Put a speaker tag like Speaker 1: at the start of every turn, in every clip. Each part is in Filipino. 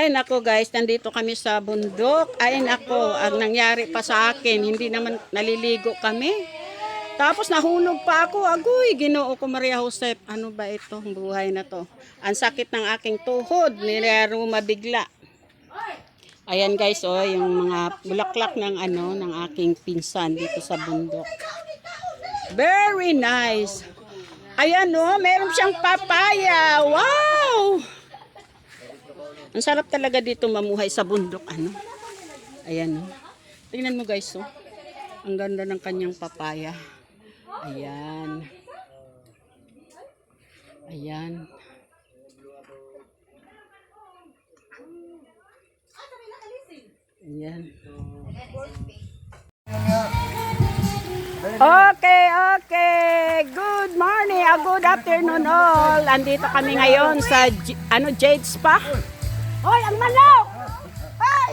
Speaker 1: Hay nako guys, nandito kami sa bundok. Ay nako, ang nangyari pa sa akin, hindi naman naliligo kami. Tapos nahulog pa ako. Agoy, ginoo ko Maria Josep. Ano ba ito, buhay na to? Ang sakit ng aking tuhod, niraruma bigla. Ayan guys, oh, yung mga bulaklak ng ano, ng aking pinsan dito sa bundok. Very nice. Ayan oh, meron siyang papaya. Wow! Ang sarap talaga dito mamuhay sa bundok, ano. Ayan oh. Tingnan mo guys, oh. Ang ganda ng kanyang papaya. Ayan. Ayan. Ayan. Okay, okay. Good morning, uh, good afternoon all. Andito kami ngayon sa ano Jade Spa. Hoy, ang manok! Ay!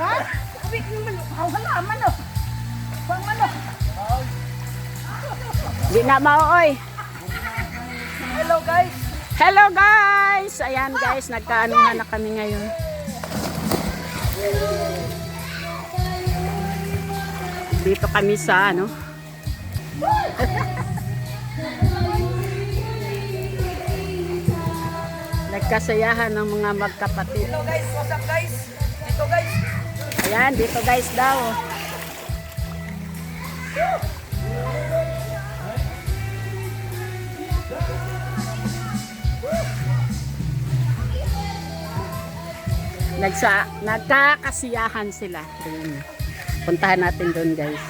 Speaker 1: Ha? Ko yung manok. Wala, manok. Pang manok. Di na maoy.
Speaker 2: Hello guys!
Speaker 1: Hello guys! Ayan guys, nagkaanuhan na kami ngayon. Dito kami sa ano. Nagkasayahan ng mga magkapatid.
Speaker 2: Hello guys! What's up guys? Dito guys!
Speaker 1: Ayan, dito guys daw. Nagsa, nagkakasiyahan sila. Doon. Puntahan natin doon guys.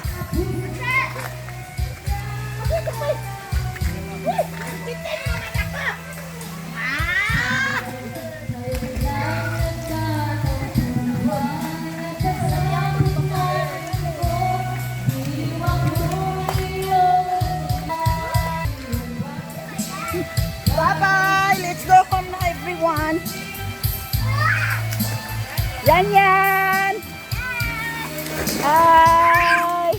Speaker 1: Yan yan! Hi!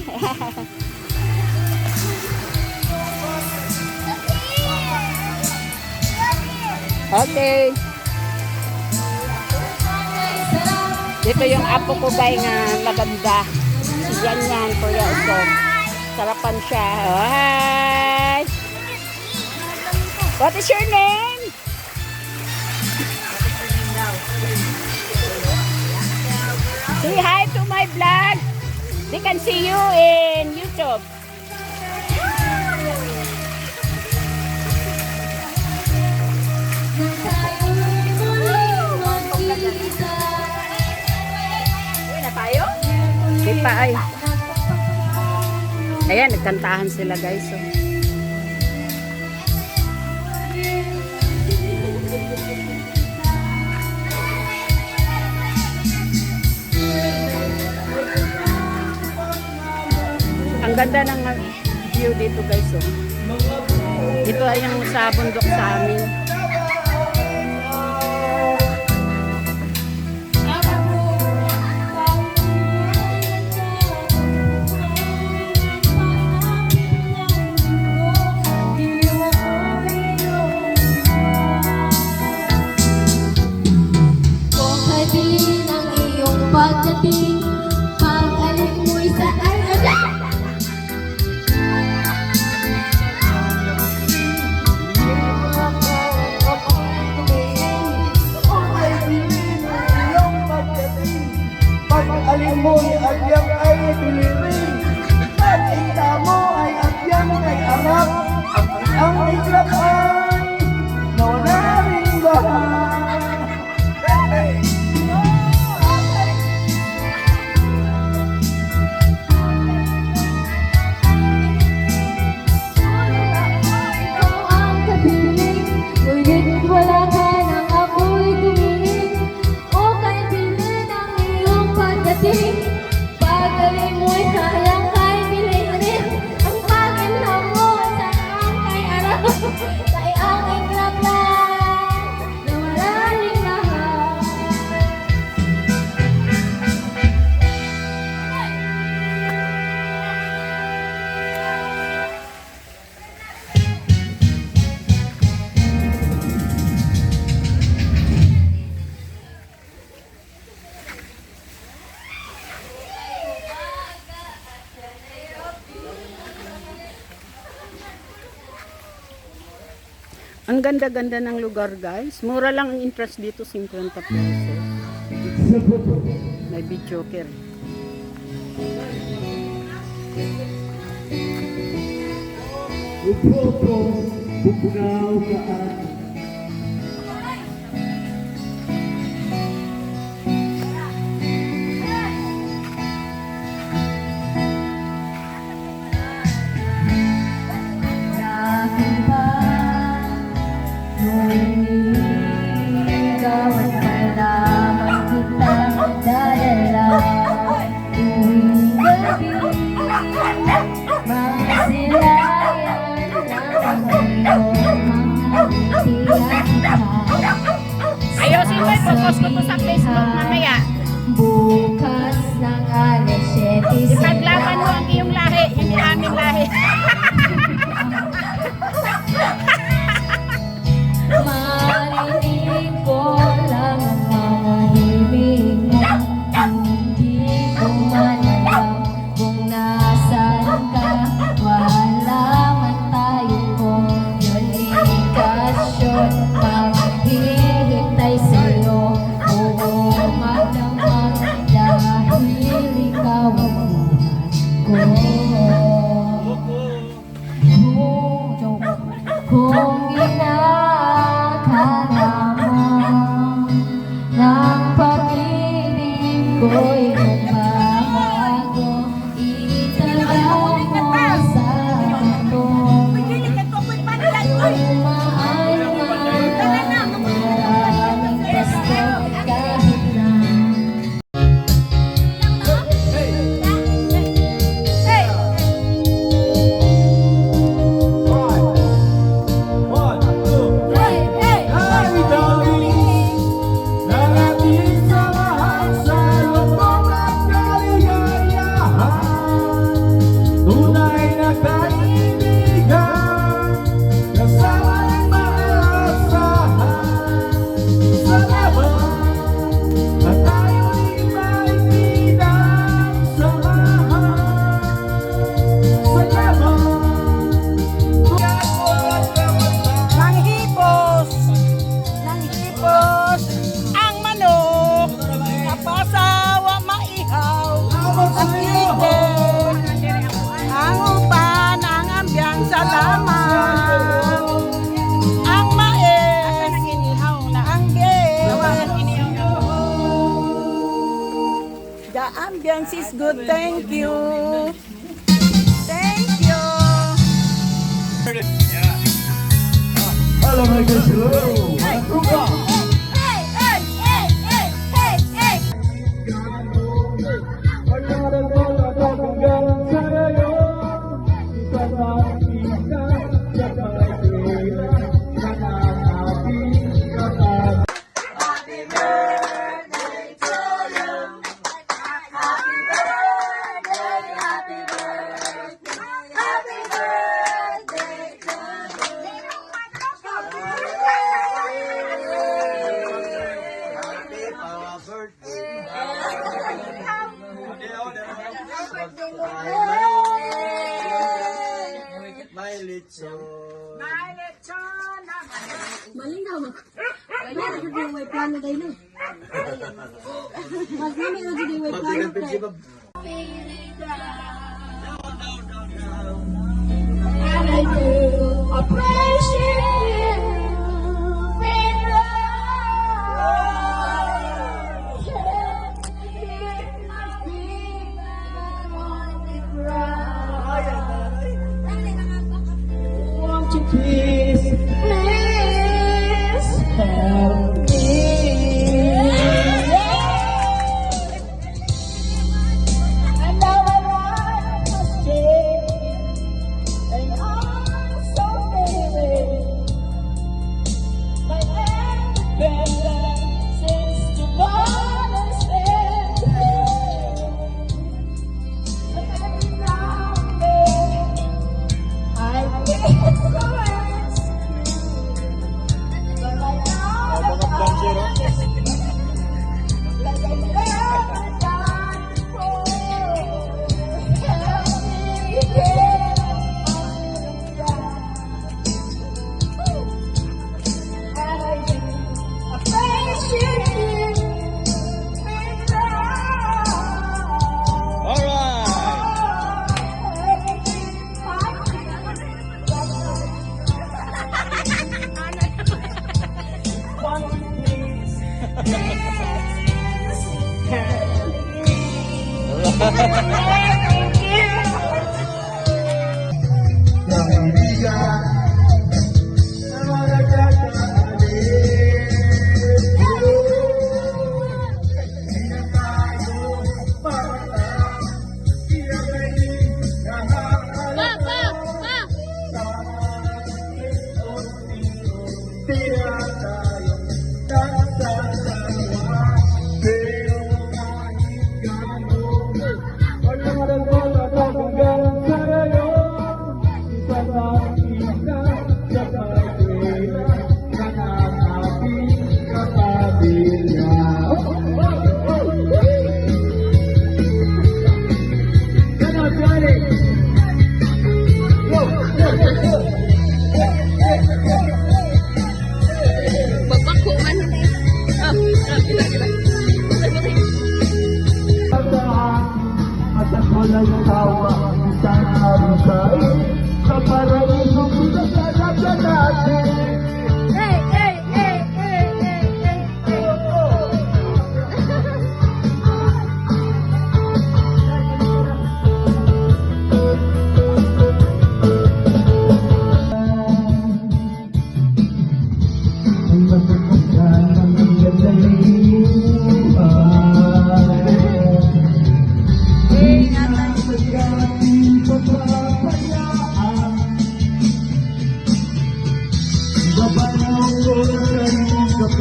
Speaker 1: okay. Dito yung apo ko guys nga maganda. Si Yan yan, Kuya Usog. Sarapan siya. Hi! What is your name? Say hi to my vlog. They can see you in YouTube. Di pa ay. Ayan, nagkantahan sila guys. Oh. Ang ganda ng view dito guys. Oh. Ito ay yung sa bundok sa amin.
Speaker 3: Ang
Speaker 1: ganda-ganda ng lugar guys. Mura lang ang entrance dito, 50 pesos. May bitchoker. Upo
Speaker 4: po, pupunaw
Speaker 3: ka
Speaker 4: at
Speaker 2: 无奈 Francis Good, thank you. Thank you.
Speaker 4: Hello, my guys. Hello. Wala na
Speaker 3: I appreciate
Speaker 2: Yeah. Friday.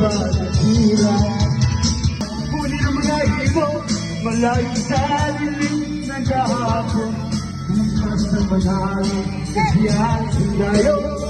Speaker 2: nakatira Huli ng mga ito, malayo sa lilim ng kahapon. Bukas ng manalo, sa biyahe tayo